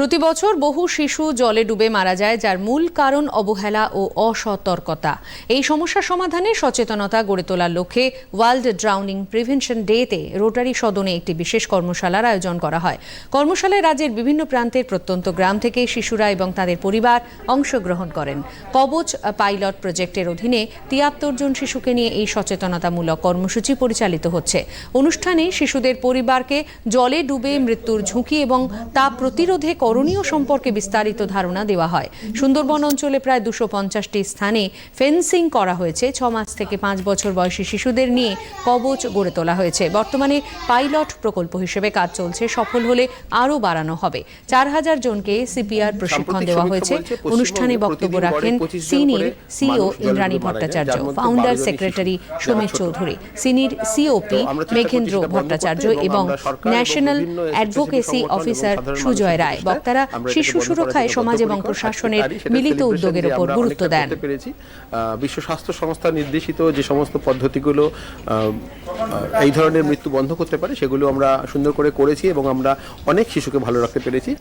প্রতি বছর বহু শিশু জলে ডুবে মারা যায়, যার মূল কারণ অবহেলা ও অসতর্কতা। এই সমস্যা সমাধানে সচেতনতা গড়ে তোলার লক্ষ্যে ওয়ার্ল্ড ড্রাউনিং প্রিভেনশন ডেতে রোটারি সদনে একটি বিশেষ কর্মশালার আয়োজন করা হয়। কর্মশালায় রাজ্যের বিভিন্ন প্রান্তের প্রত্যন্ত গ্রাম থেকে শিশুরা এবং তাদের পরিবার অংশগ্রহণ করেন। কবচ পাইলট প্রজেক্টের অধীনে তিয়াত্তর জন শিশুকে নিয়ে এই সচেতনতামূলক কর্মসূচি পরিচালিত হচ্ছে। অনুষ্ঠানে শিশুদের পরিবারকে জলে ডুবে মৃত্যুর ঝুঁকি এবং তা প্রতিরোধে করণীয় সম্পর্কে বিস্তারিত ধারণা দেওয়া হয়। সুন্দরবন অঞ্চলে প্রায় দুশো পঞ্চাশটি স্থানে ফেন্সিং করা হয়েছে। ছ মাস থেকে পাঁচ বছর বয়সী শিশুদের নিয়ে কবচ গড়ে তোলা হয়েছে। বর্তমানে পাইলট প্রকল্প হিসেবে কাজ চলছে। সফল হলে আরও বাড়ানো হবে। চার হাজার জনকে সিপিআর প্রশিক্ষণ দেওয়া হয়েছে। অনুষ্ঠানে বক্তব্য রাখেন senior CO Indrani Bhattacharya founder secretary Sumesh Chowdhury senior COP Meghendra Bhattacharya এবং national advocacy officer Sujoy Roy বক্তারা শিশু সুরক্ষায় সমাজ এবং প্রশাসনের মিলিত উদ্যোগের উপর গুরুত্ব দেন। পেরেছি। আহ, বিশ্ব স্বাস্থ্য সংস্থা নির্দেশিত যে সমস্ত পদ্ধতিগুলো এই ধরনের মৃত্যু বন্ধ করতে পারে সেগুলো আমরা সুন্দর করে করেছি এবং আমরা অনেক শিশুকে ভালো রাখতে পেরেছি।